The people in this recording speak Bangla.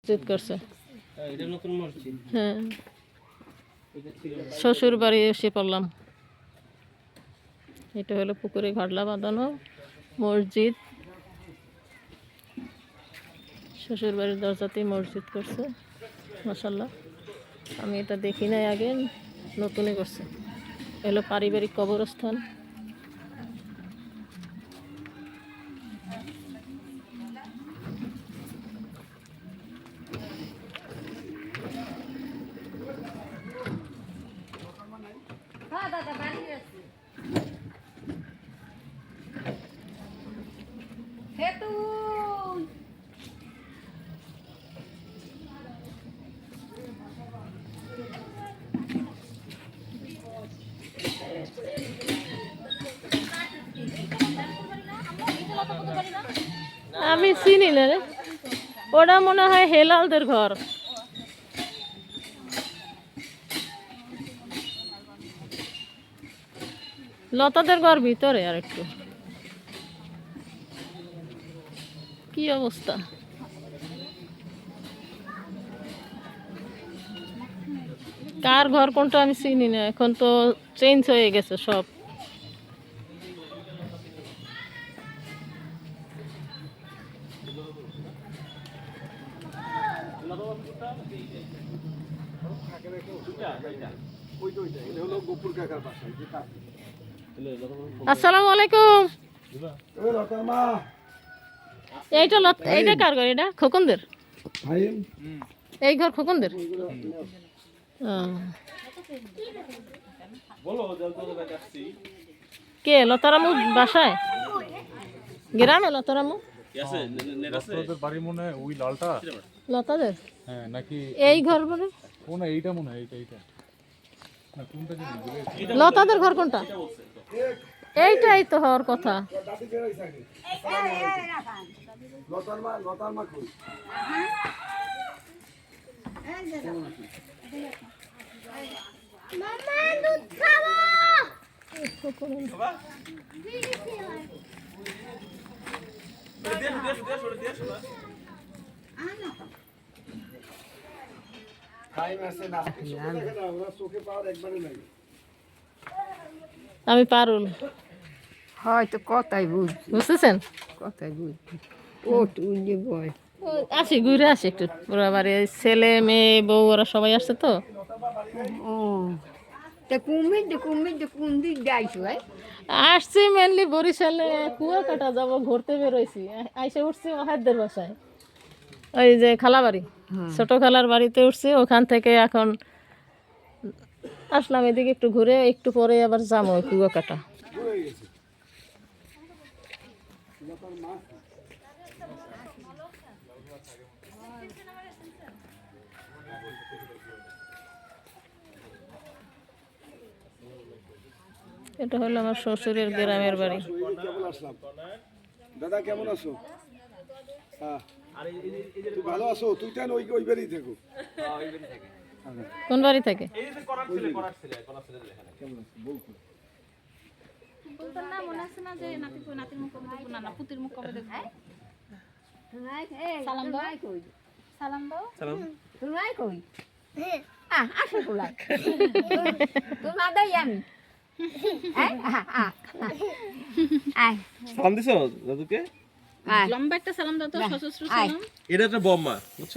মসজিদ করছে। হ্যাঁ, হ্যাঁ। শ্বশুর বাড়ি এসে পড়লাম। এটা হলো পুকুরে ঘাটলা বাঁধানো মসজিদ। শ্বশুর বাড়ির দরজাতেই মসজিদ করছে মাসাল্লাহ আমি এটা দেখি নাই আগে নতুনই করছে। এলো পারিবারিক কবরস্থান। আমি চিনি না রে। ওটা মনে হয় হেলালদের ঘর। লতাদের ঘর ভিতরে আর একটু কি অবস্থা? কার ঘর কোনটা আমি চিনি না। এখন তো চেঞ্জ হয়ে গেছে সব। আসসালামু আলাইকুম এইটা লত- এইটা কার ঘর এটা খোকনদের এই ঘর খোকনদের ও। কে লতারামু বাসায় গ্রামে লতারামু বাড়ি মনে হয় ওই লালটা লতাদের? হ্যাঁ নাকি এই ঘর বলে কোন এইটা মনে হয় এইটা এইটা। না কোনটা জানি লতাদের ঘর কোনটা? এইটাই তো হওয়ার কথা। আমি পারুল হয়তো কথাই বুঝ বুঝতেছেন? কথাই বুঝ বয়। আসি ঘুরে আসি একটু। ওরা বাড়ি ছেলে মেয়ে বউ ওরা সবাই আসছে তো। আসছি মেনলি বরিশালে। কুয়া কাটা যাব ঘুরতে বেরোইছি। আইসে উঠছি ওহাদের বাসায়। ওই যে খালাবাড়ি ছোট খালার বাড়িতে উঠছি ওখান থেকে এখন আসলাম এদিকে একটু ঘুরে একটু পরে আবার যাব কুয়াকাটা। এটা হলো আমার শ্বশুরের গ্রামের বাড়ি। দাদা কেমন আছো? হ্যাঁ। ভালো আছো? তুই কেন ওই ওই বাড়ি থেকো। কোন বাড়ি থেকে? সালাম দাও। সালাম দাও। সালাম। কই? আ আসো কুলাই তুমি মা আমি। আই আ আ সালাম দিছো দাদুকে? লম্বা একটা সালাম দাও তো সশস্ত্র সালাম। এটা একটা বম্মা বুঝছ?